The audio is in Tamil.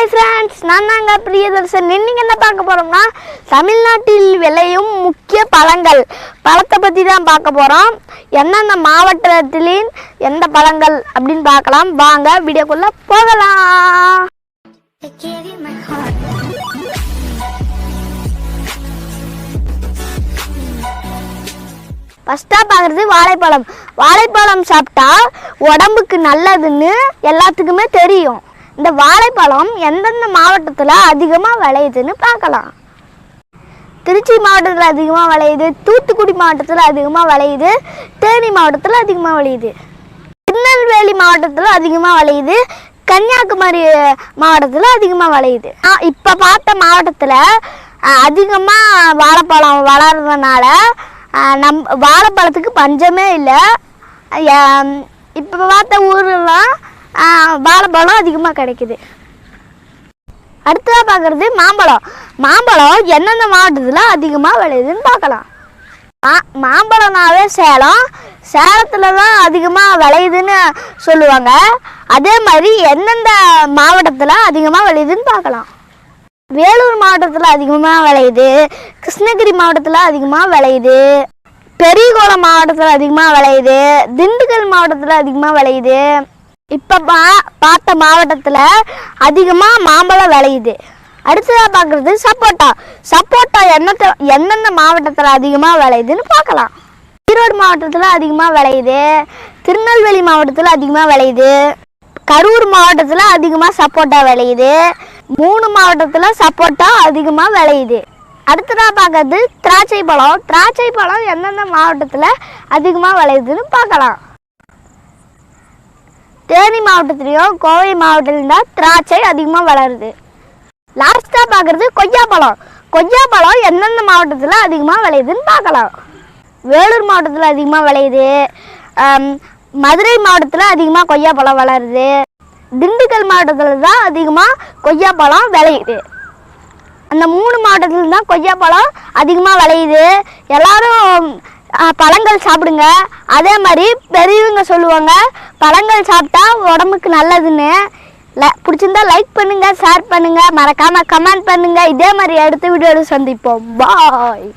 ஹாய் ஃப்ரெண்ட்ஸ் நான் தாங்க பிரியதர்சன். இன்னைக்கு என்ன பார்க்க போகிறோம்னா தமிழ்நாட்டில் விளையும் முக்கிய பழங்கள். பழத்தை பற்றி தான் பார்க்க போகிறோம் எந்தெந்த மாவட்டத்திலேயும் எந்த பழங்கள் அப்படின்னு பார்க்கலாம். வாங்க வீடியோக்குள்ளே போகலாம். ஃபஸ்ட்டாக பார்க்குறது வாழைப்பழம். வாழைப்பழம் சாப்பிட்டா உடம்புக்கு நல்லதுன்னு எல்லாத்துக்குமே தெரியும். இந்த வாழைப்பழம் எந்தெந்த மாவட்டத்தில் அதிகமாக விளையுதுன்னு பார்க்கலாம். திருச்சி மாவட்டத்தில் அதிகமாக விளையுது தூத்துக்குடி மாவட்டத்தில் அதிகமாக விளையுது தேனி மாவட்டத்தில் அதிகமாக விளையுது. திருநெல்வேலி மாவட்டத்தில் அதிகமாக விளையுது கன்னியாகுமரி மாவட்டத்தில் அதிகமாக விளையுது. இப்போ பார்த்த மாவட்டத்தில் அதிகமாக வாழைப்பழம் வளர்றதுனால நம் வாழைப்பழத்துக்கு பஞ்சமே இல்லை. இப்போ பார்த்த ஊர்லாம் வாழைப்பழம் அதிகமாக கிடைக்குது. அடுத்ததாக பார்க்குறது மாம்பழம். மாம்பழம் எந்தெந்த மாவட்டத்தில் அதிகமாக விளையுதுன்னு பார்க்கலாம். மா மாம்பழம்னாவே சேலம். சேலத்தில் தான் அதிகமாக விளையுதுன்னு சொல்லுவாங்க. அதே மாதிரி எந்தெந்த மாவட்டத்தில் அதிகமாக விளையுதுன்னு பார்க்கலாம். வேலூர் மாவட்டத்தில் அதிகமாக விளையுது. கிருஷ்ணகிரி மாவட்டத்தில் அதிகமாக விளையுது. பெரியகோளம் மாவட்டத்தில் அதிகமாக விளையுது. திண்டுக்கல் மாவட்டத்தில் அதிகமாக விளையுது. இப்போ பா பார்த்த மாவட்டத்தில் அதிகமாக மாம்பழம் விளையுது. அடுத்ததாக பார்க்குறது சப்போட்டா. சப்போட்டா என்னத்த எந்தெந்த மாவட்டத்தில் அதிகமாக விளையுதுன்னு பார்க்கலாம். ஈரோடு மாவட்டத்தில் அதிகமாக விளையுது. திருநெல்வேலி மாவட்டத்தில் அதிகமாக விளையுது. கரூர் மாவட்டத்தில் அதிகமாக சப்போட்டா விளையுது. மூணு மாவட்டத்தில் சப்போட்டா அதிகமாக விளையுது. அடுத்ததாக பார்க்கறது திராட்சை பழம். திராட்சை பழம் எந்தெந்த மாவட்டத்தில் அதிகமாக விளையுதுன்னு பார்க்கலாம். தேனி மாவட்டத்துலேயும் கோவை மாவட்டத்திலும் தான் திராட்சை அதிகமாக வளருது. லாஸ்ட்டாக பார்க்குறது கொய்யாப்பழம். கொய்யாப்பழம் எந்தெந்த மாவட்டத்தில் அதிகமாக விளையுதுன்னு பார்க்கலாம் வேலூர் மாவட்டத்தில் அதிகமாக விளையுது. மதுரை மாவட்டத்தில் அதிகமாக கொய்யாப்பழம் வளருது. திண்டுக்கல் மாவட்டத்தில் தான் அதிகமாக கொய்யாப்பழம் விளையுது. அந்த மூணு மாவட்டத்தில் தான் கொய்யாப்பழம் அதிகமாக விளையுது. எல்லாரும் பழங்கள் சாப்பிடுங்க. அதே மாதிரி பெரியவங்க சொல்லுவாங்க பழங்கள் சாப்பிட்டா உடம்புக்கு நல்லதுன்னு. பிடிச்சிருந்தா லைக் பண்ணுங்க ஷேர் பண்ணுங்க. மறக்காம கமெண்ட் பண்ணுங்க. இதே மாதிரி அடுத்த வீடியோவில் சந்திப்போம். பாய்